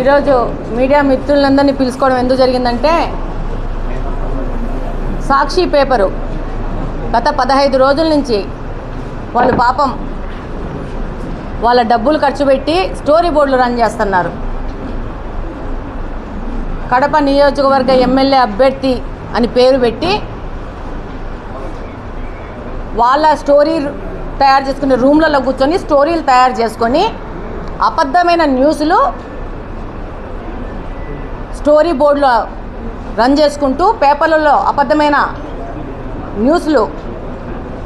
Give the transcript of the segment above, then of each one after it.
ఈరోజు మీడియా మిత్రులందరినీ పిలుచుకోవడం ఎందుకు జరిగిందంటే సాక్షి పేపరు గత పదహైదు రోజుల నుంచి వాళ్ళు పాపం వాళ్ళ డబ్బులు ఖర్చు పెట్టి స్టోరీ బోర్డులు రన్ చేస్తున్నారు. కడప నియోజకవర్గ ఎమ్మెల్యే అభ్యర్థి అని పేరు పెట్టి వాళ్ళ స్టోరీ తయారు చేసుకునే రూమ్లలో కూర్చొని స్టోరీలు తయారు చేసుకొని అబద్ధమైన న్యూస్లు స్టోరీ బోర్డులో రన్ చేసుకుంటూ పేపర్లలో అబద్ధమైన న్యూస్లు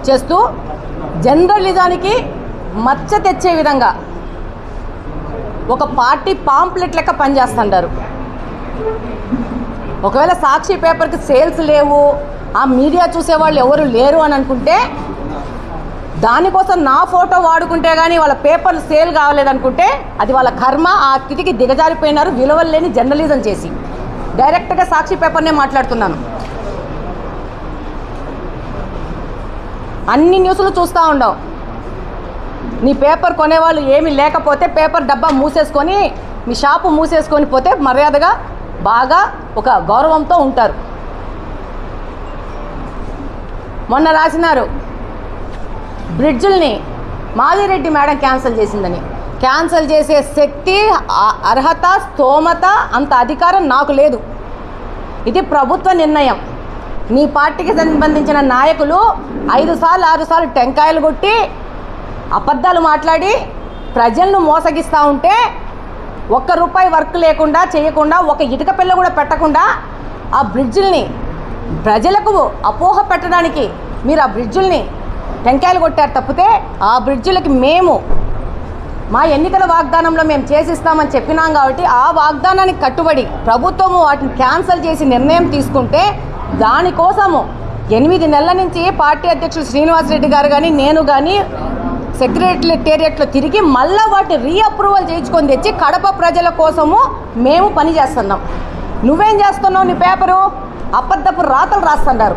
చేస్తూ జర్నలిజానికి మచ్చ తెచ్చే విధంగా ఒక పార్టీ పాంప్లెట్ లెక్క పనిచేస్తుంటారు. ఒకవేళ సాక్షి పేపర్కి సేల్స్ లేవు ఆ మీడియా చూసేవాళ్ళు ఎవరు లేరు అని అనుకుంటే దానికోసం నా ఫోటో వాడుకుంటే కానీ వాళ్ళ పేపర్లు సేల్ కావలేదనుకుంటే అది వాళ్ళ కర్మ ఆ స్థితికి దిగజారిపోయినారు విలువలు లేని జర్నలిజం చేసి. డైరెక్ట్గా సాక్షి పేపర్నే మాట్లాడుతున్నాను. అన్ని న్యూస్లు చూస్తూ ఉండవు. నీ పేపర్ కొనేవాళ్ళు ఏమీ లేకపోతే పేపర్ డబ్బా మూసేసుకొని మీ షాపు మూసేసుకొని పోతే మర్యాదగా బాగా ఒక గౌరవంతో ఉంటారు. మొన్న రాసినారు బ్రిడ్జుల్ని మాదిరెడ్డి మేడం క్యాన్సిల్ చేసిందని. క్యాన్సిల్ చేసే శక్తి అర్హత స్తోమత అంత అధికారం నాకు లేదు. ఇది ప్రభుత్వ నిర్ణయం. మీ పార్టీకి సంబంధించిన నాయకులు ఐదు సార్లు ఆరు సార్లు టెంకాయలు కొట్టి అబద్ధాలు మాట్లాడి ప్రజలను మోసగిస్తూ ఉంటే ఒక్క రూపాయి వర్క్ లేకుండా చేయకుండా ఒక ఇటుక పిల్ల కూడా పెట్టకుండా ఆ బ్రిడ్జిల్ని ప్రజలకు అపోహ పెట్టడానికి మీరు ఆ బ్రిడ్జుల్ని టెంకాయలు కొట్టారు తప్పితే ఆ బ్రిడ్జిలకి మేము మా ఎన్నికల వాగ్దానంలో మేము చేసిస్తామని చెప్పినాం కాబట్టి ఆ వాగ్దానానికి కట్టుబడి ప్రభుత్వము వాటిని క్యాన్సిల్ చేసి నిర్ణయం తీసుకుంటే దానికోసము ఎనిమిది నెలల నుంచి పార్టీ అధ్యక్షులు శ్రీనివాసరెడ్డి గారు కానీ నేను కానీ సెక్రటేరియట్లో తిరిగి మళ్ళా వాటిని రీఅప్రూవల్ చేయించుకొని తెచ్చి కడప ప్రజల కోసము మేము పని చేస్తున్నాం. నువ్వేం చేస్తున్నావు నీ పేపరు? అబద్ధపు రాతలు రాస్తున్నారు.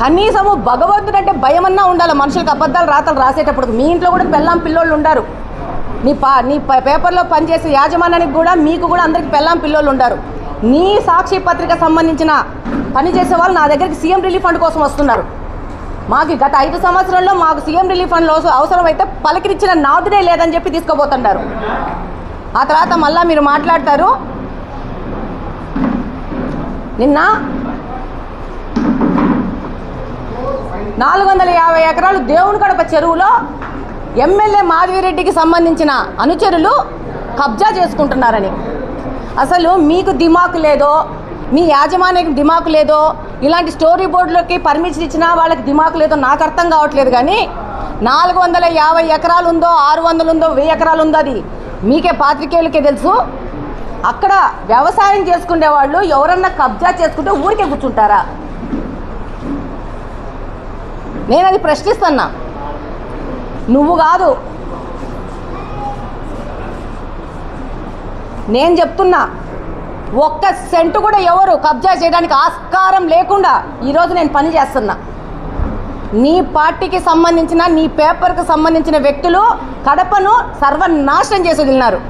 కనీసము భగవంతుడు అంటే భయమన్నా ఉండాలి. మనుషులకు అబద్ధాలు రాతలు రాసేటప్పుడు మీ ఇంట్లో కూడా పెళ్ళాం పిల్లోళ్ళు ఉండారు. నీ పా నీ పేపర్లో పనిచేసే యాజమాన్యానికి కూడా మీకు కూడా అందరికి పెళ్ళాం పిల్లోళ్ళు ఉండారు. నీ సాక్షి పత్రిక సంబంధించిన పని చేసే వాళ్ళు నా దగ్గరికి సీఎం రిలీఫ్ ఫండ్ కోసం వస్తున్నారు. మాకు గత ఐదు సంవత్సరంలో మాకు సీఎం రిలీఫ్ ఫండ్ అవసరమైతే పలకరించిన నాదుడే లేదని చెప్పి తీసుకోబోతున్నారు ఆ తర్వాత మళ్ళా మీరు మాట్లాడతారు. నిన్న నాలుగు వందల యాభై ఎకరాలు దేవుని గడప చెరువులో ఎమ్మెల్యే మాధవిరెడ్డికి సంబంధించిన అనుచరులు కబ్జా చేసుకుంటున్నారని. అసలు మీకు దిమాకు లేదో మీ యాజమాన్యానికి దిమాకు లేదో ఇలాంటి స్టోరీ బోర్డులకి పర్మిషన్ ఇచ్చినా వాళ్ళకి దిమాకు లేదో నాకు అర్థం కావట్లేదు కానీ నాలుగు వందల యాభై ఎకరాలు ఉందో ఆరు వందలు ఉందో వెయ్యి ఎకరాలు ఉందో అది మీకే పాత్రికేయులకే తెలుసు. అక్కడ వ్యవసాయం చేసుకునే వాళ్ళు ఎవరన్నా కబ్జా చేసుకుంటే ఊరికే కూర్చుంటారా? నేను అది ప్రశ్నిస్తున్నా. నువ్వు కాదు. నేను చెప్తున్నా ఒక్క సెంటు కూడా ఎవరు కబ్జా చేయడానికి ఆస్కారం లేకుండా ఈరోజు నేను పని చేస్తున్నా. నీ పార్టీకి సంబంధించిన నీ పేపర్కి సంబంధించిన వ్యక్తులు కడపను సర్వనాశనం చేసి వదిలినారు.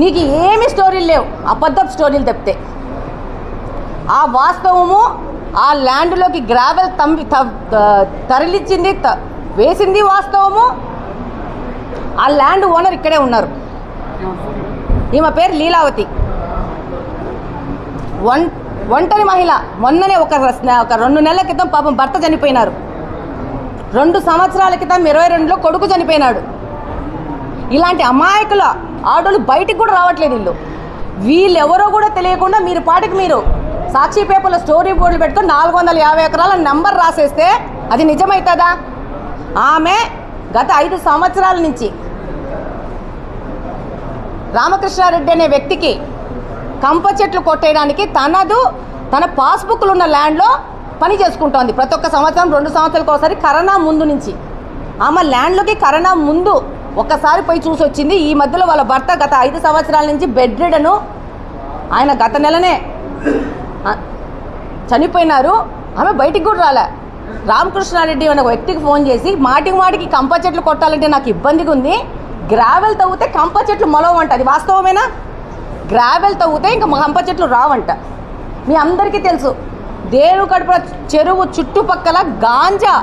నీకు ఏమి స్టోరీలు లేవు. అబద్ధపు స్టోరీలు తప్పితే ఆ వాస్తవము ఆ ల్యాండ్లోకి గ్రావెల్ తంబి తరలిచ్చింది త- వేసింది వాస్తవము. ఆ ల్యాండ్ ఓనర్ ఇక్కడే ఉన్నారు. ఈమె పేరు లీలావతి. వన్ ఒంటరి మహిళ. మొన్ననే ఒక ఒక రెండు నెలల క్రితం పాపం భర్త చనిపోయినారు. రెండు సంవత్సరాల క్రితం ఇరవై రెండులో కొడుకు చనిపోయినాడు. ఇలాంటి అమాయకుల ఆడోళ్ళు బయటికి కూడా రావట్లేదు వీళ్ళు. వీళ్ళెవరో కూడా తెలియకుండా మీరు పాటికి మీరు. సాక్షి పేపర్లో స్టోరీ బోర్డులు పెట్టుకుని నాలుగు వందల యాభై ఎకరాల నెంబర్ రాసేస్తే అది నిజమవుతుందా ఆమె గత ఐదు సంవత్సరాల నుంచి రామకృష్ణారెడ్డి అనే వ్యక్తికి కంప చెట్లు కొట్టేయడానికి తనదు తన పాస్బుక్లు ఉన్న ల్యాండ్లో పని చేసుకుంటోంది. ప్రతి ఒక్క సంవత్సరం రెండు సంవత్సరాలకు ఒకసారి కరోనా ముందు నుంచి. ఆమె ల్యాండ్లోకి కరోనా ముందు ఒక్కసారి పోయి చూసి వచ్చింది. ఈ మధ్యలో వాళ్ళ భర్త గత ఐదు సంవత్సరాల నుంచి బెడ్ రిడను ఆయన గత నెలనే చనిపోయినారు. ఆమె బయటికి కూడా రాలే. రామకృష్ణారెడ్డి అనే వ్యక్తికి ఫోన్ చేసి మాటికి మాటికి కంప చెట్లు కొట్టాలంటే నాకు ఇబ్బందిగా ఉంది. గ్రావెల్ తవ్వితే కంప చెట్లు మొలవంట. అది వాస్తవమేనా? గ్రావెల్ తవ్వితే ఇంకా కంప చెట్లు రావంట. మీ అందరికీ తెలుసు. దేవు కడుపుల చెరువు చుట్టుపక్కల గాంజా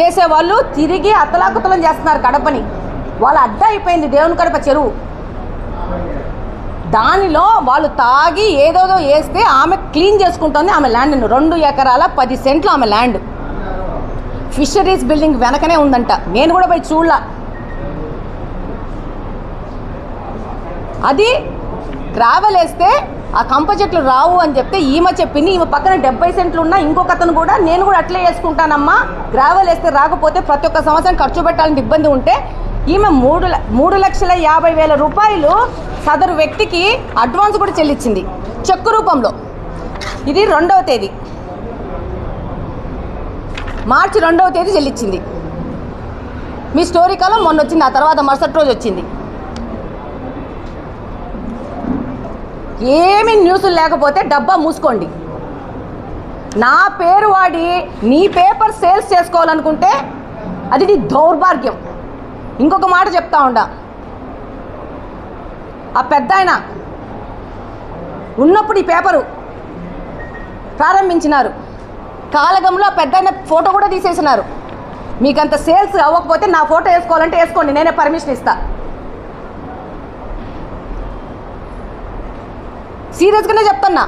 చేసేవాళ్ళు తిరిగి అతలాకుతలం చేస్తున్నారు కడపని. వాళ్ళ అడ్డ అయిపోయింది దేవుని కడప చెరువు. దానిలో వాళ్ళు తాగి ఏదోదో వేస్తే ఆమె క్లీన్ చేసుకుంటుంది ఆమె ల్యాండ్ను రెండు ఎకరాల పది సెంట్లు ఆమె ల్యాండ్. ఫిషరీస్ బిల్డింగ్ వెనకనే ఉందంట. నేను కూడా పోయి చూడలా. అది గ్రావెల్ వేస్తే ఆ కంప చెట్లు రావు అని చెప్తే ఈమె చెప్పింది ఈమె పక్కన డెబ్బై సెంట్లు ఉన్నా ఇంకొక అతను కూడా నేను కూడా అట్లే వేసుకుంటానమ్మా. గ్రావెల్ వేస్తే రాకపోతే ప్రతి ఒక్క సంవత్సరం ఖర్చు పెట్టాలని ఇబ్బంది ఉంటే ఈమె మూడు మూడు లక్షల యాభై వేల రూపాయలు సదరు వ్యక్తికి అడ్వాన్స్ కూడా చెల్లించింది చెక్కు రూపంలో. ఇది రెండవ తేదీ. మార్చి రెండవ తేదీ చెల్లించింది. మీ స్టోరీ కాలం మొన్న వచ్చింది ఆ తర్వాత మరుసటి రోజు వచ్చింది. ఏమి న్యూస్లు లేకపోతే డబ్బా మూసుకోండి. నా పేరు వాడి నీ పేపర్ సేల్స్ చేసుకోవాలనుకుంటే అది నీ దౌర్భాగ్యం. ఇంకొక మాట చెప్తా ఉండా. ఆ పెద్ద ఆయన ఉన్నప్పుడు ఈ పేపరు ప్రారంభించినారు. కాలగంలో పెద్ద ఆయన ఫోటో కూడా తీసేసినారు. మీకు అంత సేల్స్ అవ్వకపోతే నా ఫోటో వేసుకోవాలంటే వేసుకోండి నేనే పర్మిషన్ ఇస్తా. సీరియస్గానే చెప్తున్నా.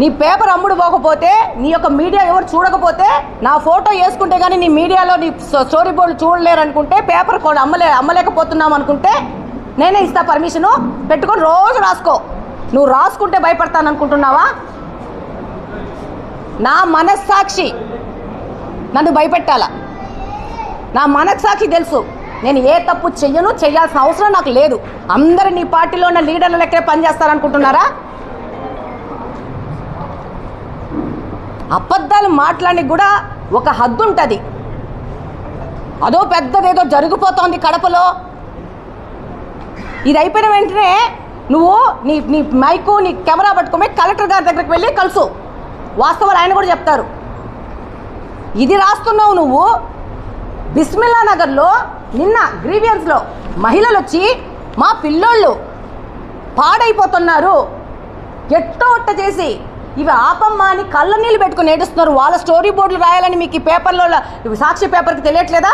నీ పేపర్ అమ్ముడు పోకపోతే నీ యొక్క మీడియా ఎవరు చూడకపోతే నా ఫోటో వేసుకుంటే కానీ నీ మీడియాలో నీ స్టోరీ బోర్డు చూడలేరు అనుకుంటే పేపర్ అమ్మలే అమ్మలేకపోతున్నాం అనుకుంటే నేనే ఇస్తా పర్మిషను పెట్టుకొని రోజు రాసుకో. నువ్వు రాసుకుంటే భయపడతాను అనుకుంటున్నావా నా మనస్సాక్షి నన్ను భయపెట్టాలా. నా మనస్సాక్షి తెలుసు. నేను ఏ తప్పు చెయ్యను చేయాల్సిన అవసరం నాకు లేదు. అందరు నీ పార్టీలో ఉన్న లీడర్ల లెక్కే పనిచేస్తారనుకుంటున్నారా? అబద్ధాలు మాట్లాడి కూడా ఒక హద్దు ఉంటుంది అదో పెద్దదేదో జరిగిపోతోంది కడపలో. ఇది అయిపోయిన వెంటనే నువ్వు నీ నీ మైకు నీ కెమెరా పట్టుకొని కలెక్టర్ గారి దగ్గరికి వెళ్ళి కలుసు. వాస్తవాలు ఆయన కూడా చెప్తారు. ఇది రాస్తున్నావు నువ్వు. బిస్మిల్లా నగర్లో నిన్న గ్రీవియన్స్లో మహిళలు వచ్చి మా పిల్లోళ్ళు పాడైపోతున్నారు. ఎట్టో ఒట్ట చేసి ఇవి ఆపమ్మా అని కళ్ళ నీళ్ళు పెట్టుకుని ఏడుస్తున్నారు. వాళ్ళ స్టోరీ బోర్డులు రాయాలని మీకు ఈ పేపర్లో ఇవి సాక్షి పేపర్కి తెలియట్లేదా?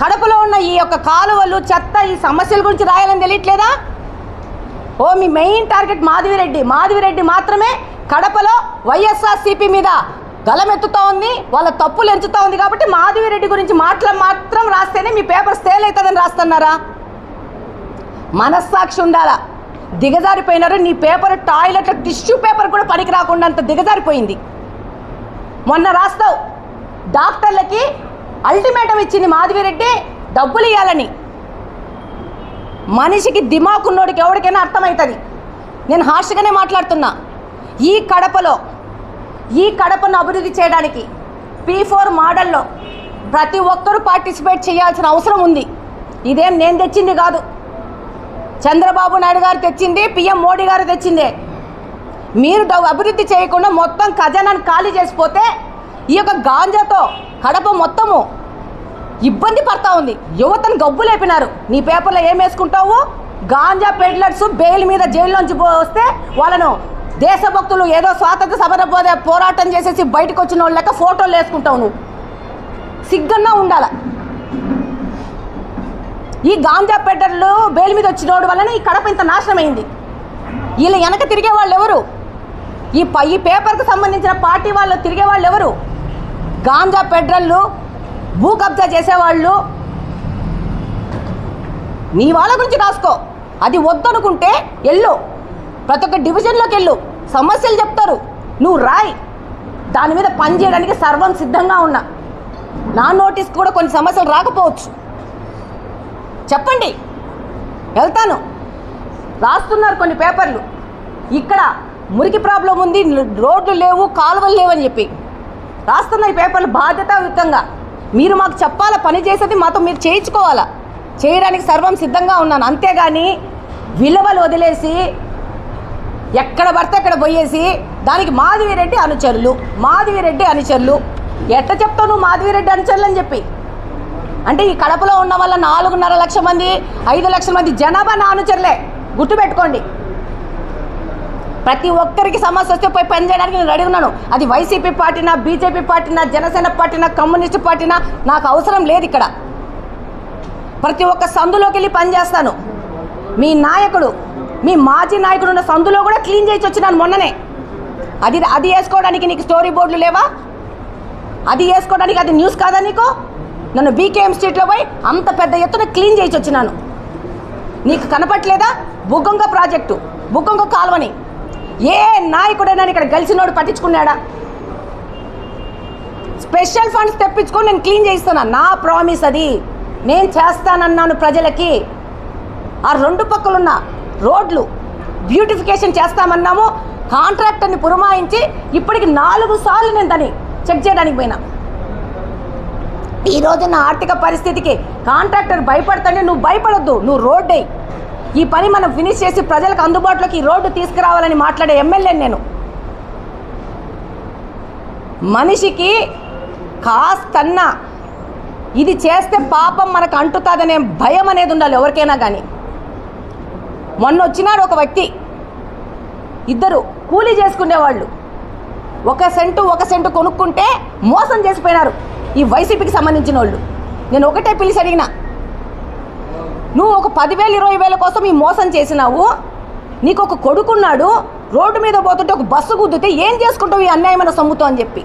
కడపలో ఉన్న ఈ యొక్క కాలువలు చెత్త ఈ సమస్యల గురించి రాయాలని తెలియట్లేదా? ఓ మీ మెయిన్ టార్గెట్ మాధవిరెడ్డి. మాధవిరెడ్డి మాత్రమే కడపలో వైఎస్ఆర్సీపీ మీద గలమెత్తుతూ ఉంది వాళ్ళ తప్పులు ఎంచుతూ ఉంది కాబట్టి మాధవిరెడ్డి గురించి మాటలు మాత్రం రాస్తేనే మీ పేపర్ సేల్ అవుతుందని రాస్తున్నారా? మనస్సాక్షి ఉండాలా? దిగజారిపోయినారు. నీ పేపర్ టాయిలెట్ టిష్యూ పేపర్ కూడా పనికి రాకుండా అంత దిగజారిపోయింది. మొన్న రాస్తావు. డాక్టర్లకి అల్టిమేటం ఇచ్చింది మాధవిరెడ్డి డబ్బులు ఇవ్వాలని మనిషికి దిమాకున్నోడికి ఎవరికైనా అర్థమవుతుంది. నేను హార్ష్గానే మాట్లాడుతున్నా. ఈ కడపలో ఈ కడపను అభివృద్ధి చేయడానికి పీ ఫోర్ మోడల్లో ప్రతి ఒక్కరూ పార్టిసిపేట్ చేయాల్సిన అవసరం ఉంది. ఇదేం నేను తెచ్చింది కాదు. చంద్రబాబు నాయుడు గారు తెచ్చింది పిఎం మోడీ గారు తెచ్చిందే. మీరు అభివృద్ధి చేయకుండా మొత్తం ఖజానాన్ని ఖాళీ చేసిపోతే ఈ యొక్క గాంజాతో కడప మొత్తము ఇబ్బంది పడతా ఉంది. యువతను గబ్బు లేపినారు. నీ పేపర్లో ఏం వేసుకుంటావు? గాంజా పెడ్లర్స్ బెయిల్ మీద జైల్లోంచి పో- వస్తే వాళ్ళను దేశభక్తులు ఏదో స్వాతంత్ర సమర పోదే పోరాటం చేసేసి బయటకు వచ్చిన వాళ్ళ ఫోటోలు వేసుకుంటావు నువ్వు. సిగ్గన్నా ఉండాలి. ఈ గాంజా పెట్టర్లు బేలి మీద వచ్చినోడు వలన ఈ కడప ఇంత నాశనం అయింది వీళ్ళ వెనక తిరిగే వాళ్ళు ఎవరు ఈ పై ఈ పేపర్కు సంబంధించిన పార్టీ వాళ్ళు తిరిగే వాళ్ళు ఎవరు గాంజా పెడ్రళ్ళు భూ కబ్జా చేసేవాళ్ళు? నీ వాళ్ళ గురించి రాసుకో. అది వద్దనుకుంటే ఎల్లు. ప్రతి ఒక్క డివిజన్లోకి వెళ్ళు సమస్యలు చెప్తారు. నువ్వు రాయి. దాని మీద పని చేయడానికి సర్వం సిద్ధంగా ఉన్నా. నా నోటీస్ కూడా కొన్ని సమస్యలు రాకపోవచ్చు. చెప్పండి. వెళ్తాను. రాస్తున్నారు కొన్ని పేపర్లు. ఇక్కడ మురికి ప్రాబ్లం ఉంది రోడ్లు లేవు కాలువలు లేవని చెప్పి. రాస్తున్న ఈ పేపర్లు బాధ్యతాయుతంగా. మీరు మాకు చెప్పాలా పని చేసేది మాతో మీరు చేయించుకోవాలా? చేయడానికి సర్వం సిద్ధంగా ఉన్నాను. అంతేగాని విలువలు వదిలేసి ఎక్కడ పడితే అక్కడ పోయేసి దానికి మాధవిరెడ్డి అనుచరులు మాధవిరెడ్డి అనుచరులు. ఎట్ట చెప్తావు నువ్వు మాధవిరెడ్డి అనుచరులు అని చెప్పి? అంటే ఈ కడపలో ఉన్న వల్ల నాలుగున్నర లక్ష మంది ఐదు లక్షల మంది జనాభా నా అనుచరులే గుర్తుపెట్టుకోండి. ప్రతి ఒక్కరికి సమస్య వస్తే పోయి పని చేయడానికి నేను రెడీ ఉన్నాను. అది వైసీపీ పార్టీనా బీజేపీ పార్టీనా జనసేన పార్టీనా కమ్యూనిస్ట్ పార్టీనా నాకు అవసరం లేదు ఇక్కడ. ప్రతి ఒక్క సందులోకి వెళ్ళి పని చేస్తాను. మీ నాయకుడు మీ మాజీ నాయకుడు ఉన్న సందులో కూడా క్లీన్ చేసి వచ్చినాను మొన్ననే. అది అది వేసుకోవడానికి నీకు స్టోరీ బోర్డులు లేవా? అది వేసుకోవడానికి అది న్యూస్ కాదా నీకు? నన్ను బీకేఎం స్ట్రీట్లో పోయి అంత పెద్ద ఎత్తున క్లీన్ చేసి వచ్చినాను. నీకు కనపట్లేదా? బుగ్గొంగ ప్రాజెక్టు బుగ్గొంగ కాలువని. ఏ నాయకుడైనా ఇక్కడ గెలిచినోడు పట్టించుకున్నాడా? స్పెషల్ ఫండ్స్ తెప్పించుకొని నేను క్లీన్ చేయిస్తున్నా. నా ప్రామిస్ అది. నేను చేస్తానన్నాను ప్రజలకి. ఆ రెండు పక్కలున్న రోడ్లు బ్యూటిఫికేషన్ చేస్తామన్నాము. కాంట్రాక్టర్ని పురమాయించి ఇప్పటికి నాలుగు సార్లు నేను దాన్ని చెక్ చేయడానికి పోయినా. ఈ రోజు నా ఆర్థిక పరిస్థితికి కాంట్రాక్టర్ భయపడతానే నువ్వు భయపడొద్దు నువ్వు రోడ్డే ఈ పని మనం ఫినిష్ చేసి ప్రజలకు అందుబాటులోకి ఈ రోడ్డు తీసుకురావాలని మాట్లాడే ఎమ్మెల్యే నేను. మనిషికి కాస్తన్నా ఇది చేస్తే పాపం మనకు అంటుతుందనే భయం అనేది ఉండాలి ఎవరికైనా కానీ మొన్న వచ్చినాడు ఒక వ్యక్తి ఇద్దరు కూలీ చేసుకునేవాళ్ళు. ఒక సెంటు ఒక సెంటు కొనుక్కుంటే మోసం చేసిపోయినారు. ఈ వైసీపీకి సంబంధించిన వాళ్ళు. నేను ఒకటే పిలిచి అడిగిన. నువ్వు ఒక పదివేలు ఇరవై వేల కోసం ఈ మోసం చేసినావు. నీకు ఒక కొడుకున్నాడు. రోడ్డు మీద పోతుంటే ఒక బస్సు గుద్దితే ఏం చేసుకుంటావు ఈ అన్యాయమైన సొమ్ముతో అని చెప్పి.